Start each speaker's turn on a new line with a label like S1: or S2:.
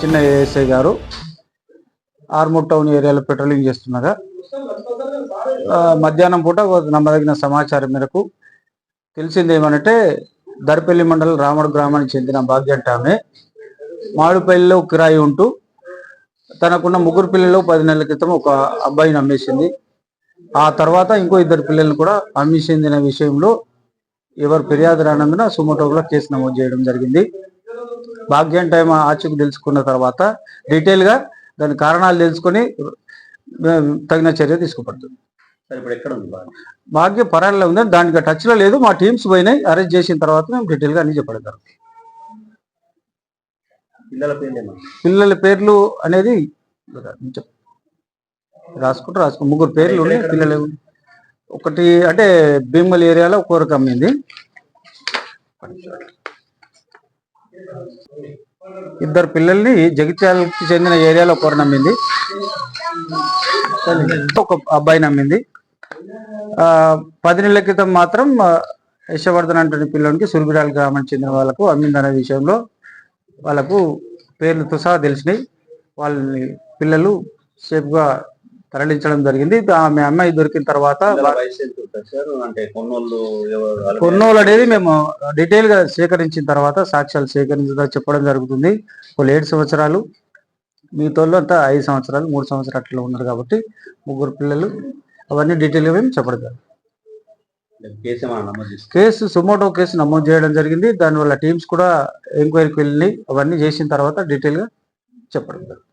S1: చిన్న ఏఎస్ఐ గారు ఆర్మూర్ టౌన్ ఏరియాలో పెట్రోలింగ్ చేస్తుండగా మధ్యాహ్నం పూట నమ్మదగిన సమాచారం మేరకు తెలిసింది ఏమనంటే దర్పల్లి మండలం రాముడు గ్రామానికి చెందిన భాగ్యంట ఆమె మాడుపల్లిలో కిరాయి ఉంటూ తనకున్న ముగ్గురు పిల్లలు పది నెలల క్రితం ఒక అబ్బాయిని అమ్మేసింది. ఆ తర్వాత ఇంకో ఇద్దరు పిల్లల్ని కూడా అమ్మేసింది విషయంలో ఎవరు ఫిర్యాదు రానందున సుమోటోలో కేసు నమోదు చేయడం జరిగింది. భాగ్యం టైం ఆచూకు తెలుసుకున్న తర్వాత డీటెయిల్గా దాని కారణాలు తెలుసుకొని తగిన చర్య
S2: ఇప్పుడు ఎక్కడ ఉంది
S1: భాగ్య? పరాల్లో ఉంది దానికి టచ్లో లేదు మా టీమ్స్ పోయినాయి అరెస్ట్ చేసిన తర్వాత మేము డీటెయిల్గా అన్ని చెప్పడం
S2: పిల్లల పేర్లు
S1: పిల్లల పేర్లు అనేది రాసుకుంటూ రాసుకో ముగ్గురు పేర్లు ఉన్నాయి పిల్లలు. ఒకటి అంటే భీమల్ ఏరియాలో కూరకు అమ్మింది ఇద్దరు పిల్లల్ని జగిత్యాలకి చెందిన ఏరియాలో ఒకరు నమ్మింది. ఒక అబ్బాయి నమ్మింది. పది నెలల క్రితం మాత్రం యశవర్ధన్ అంటే పిల్లలకి సురబిరాల గ్రామానికి చెందిన వాళ్ళకు అమ్మిందనే విషయంలో వాళ్ళకు పేర్లతో సహా తెలిసినాయి. వాళ్ళని పిల్లలు సేఫ్గా తరలించడం జరిగింది. ఆమె అమ్మాయి దొరికిన తర్వాత
S2: కొన్నోళ్ళు
S1: అనేది మేము డీటెయిల్గా సేకరించిన తర్వాత సాక్ష్యాలు సేకరించగా చెప్పడం జరుగుతుంది. వాళ్ళు ఏడు సంవత్సరాలు మిగతాళ్ళు అంతా ఐదు సంవత్సరాలు మూడు సంవత్సరాలు అట్లా ఉన్నారు కాబట్టి ముగ్గురు పిల్లలు. అవన్నీ డీటెయిల్గా మేము చెప్పడం జరిగింది
S2: కేసు
S1: సుమోటో కేసు నమోదు చేయడం జరిగింది. దానివల్ల టీమ్స్ కూడా ఎంక్వైరీకి వెళ్ళి అవన్నీ చేసిన తర్వాత డీటెయిల్గా చెప్పడం జరిగింది